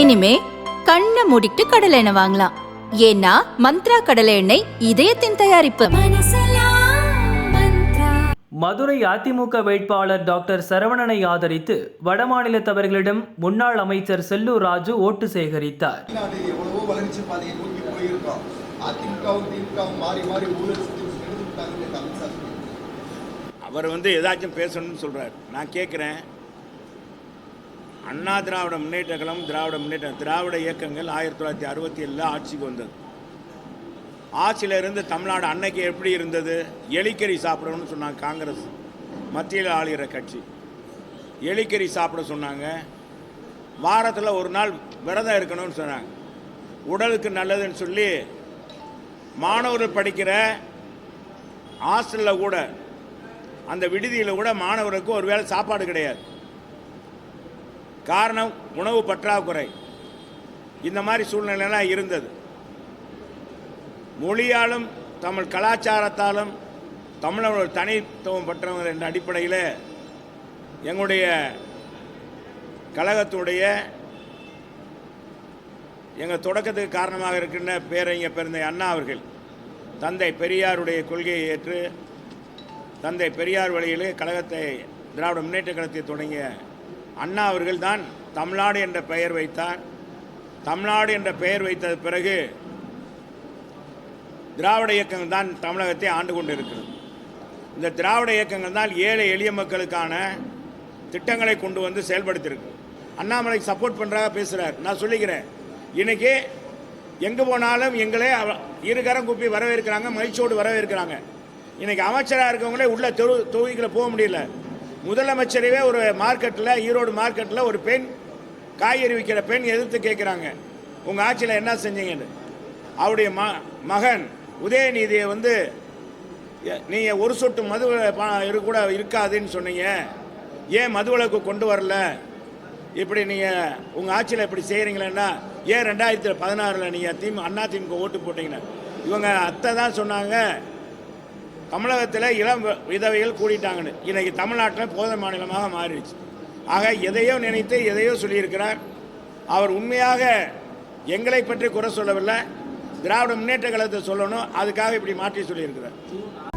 இனிமே கண்ணை மூடிட்டு கடலை எண்ணெய் வாங்கலாம். ஏன்னா மந்த்ரா கடலை எண்ணெய் இதயத்தின் தயாரிப்பு. மதுரை அதிமுக வேட்பாளர் டாக்டர் சரவணனை ஆதரித்து வடமாநிலத்தவர்களிடம் முன்னாள் அமைச்சர் செல்லூர் ராஜு ஓட்டு சேகரித்தார். அவர் வந்து ஏதாச்சும் பேசணும்னு சொல்கிறார் நான் கேட்குறேன் அண்ணா திராவிட முன்னேற்ற கழகம் திராவிட முன்னேற்ற திராவிட இயக்கங்கள் ஆயிரத்தி தொள்ளாயிரத்தி அறுபத்தி ஏழில் ஆட்சிக்கு வந்தது. ஆட்சியில் இருந்து தமிழ்நாடு அன்னைக்கு எப்படி இருந்தது? எலிக்கறி சாப்பிடணும்னு சொன்னாங்க காங்கிரஸ் மத்தியில் ஆளுகிற கட்சி. எலிக்கறி சாப்பிட சொன்னாங்க. வாரத்தில் ஒரு நாள் விரதம் இருக்கணும்னு சொன்னாங்க. உடலுக்கு நல்லதுன்னு சொல்லி மாணவர்கள் படிக்கிற ஹாஸ்டலில் கூட அந்த விடுதியில் கூட மாணவருக்கு ஒரு வேளை சாப்பாடு கிடையாது. காரணம் உணவு பற்றாக்குறை. இந்த மாதிரி சூழ்நிலைலாம் இருந்தது. மொழியாலும் தமிழ் கலாச்சாரத்தாலும் தமிழர்கள் தனித்துவம் பெற்றவங்க என்ற அடிப்படையில் எங்களுடைய கழகத்துடைய எங்கள் தொடக்கத்துக்கு காரணமாக இருக்கின்ற பேரறிஞர் பெருந்தை அண்ணா அவர்கள் தந்தை பெரியாருடைய கொள்கையை ஏற்று தந்தை பெரியார் வழியிலே கழகத்தை திராவிட முன்னேற்ற கழகத்தை தொடங்கிய அண்ணா அவர்கள் தான் தமிழ்நாடு என்ற பெயர் வைத்தார். தமிழ்நாடு என்ற பெயர் வைத்த பிறகு திராவிட இயக்கங்கள் தான் தமிழகத்தை ஆண்டு கொண்டு இருக்கிறது இந்த திராவிட இயக்கங்கள் தான் ஏழை எளிய மக்களுக்கான திட்டங்களை கொண்டு வந்து செயல்படுத்தியிருக்கு. அண்ணாமலைக்கு சப்போர்ட் பண்ணுறாங்க பேசுகிறார் நான் சொல்லிக்கிறேன். இன்றைக்கி எங்கே போனாலும் எங்களே அவ- இருகரம் குப்பி வரவேற்கிறாங்க மகிழ்ச்சியோடு வரவேற்கிறாங்க. இன்றைக்கி அமைச்சராக இருக்கவங்களே உள்ள தெரு தொகுதிக்குள்ள போக முடியல. முதலமைச்சரவே ஒரு மார்க்கெட்டில் ஈரோடு மார்க்கெட்டில் ஒரு பெண் காய்கறி விற்கிற பெண் எதிர்த்து கேட்குறாங்க உங்கள் ஆட்சியில் என்ன செஞ்சீங்கன்னு? அவருடைய ம மகன் உதயநிதியை வந்து நீங்கள் ஒரு சொட்டு மது இரு கூட இருக்காதுன்னு சொன்னீங்க. ஏன் மதுவிலக்கு கொண்டு வரல? இப்படி நீங்கள் உங்கள் ஆட்சியில் இப்படி செய்கிறீங்களேன்னா ஏன் ரெண்டாயிரத்தி பதினாறில் நீங்கள் திமுக அண்ணா திமுக ஓட்டு போட்டிங்கன்னா? இவங்க அத்தை தான் சொன்னாங்க. தமிழகத்தில் இளம் வ- விதவைகள் கூடிட்டாங்கன்னு. இன்னைக்கு தமிழ்நாட்டில் போதை மாநிலமாக மாறிடுச்சு. ஆக எதையோ நினைத்து எதையோ சொல்லியிருக்கிறார். அவர் உண்மையாக எங்களை பற்றி குறை சொல்லவில்லை. திராவிட முன்னேற்ற கழகத்தை சொல்லணும். அதுக்காக இப்படி மாற்றி சொல்லியிருக்கிறார்.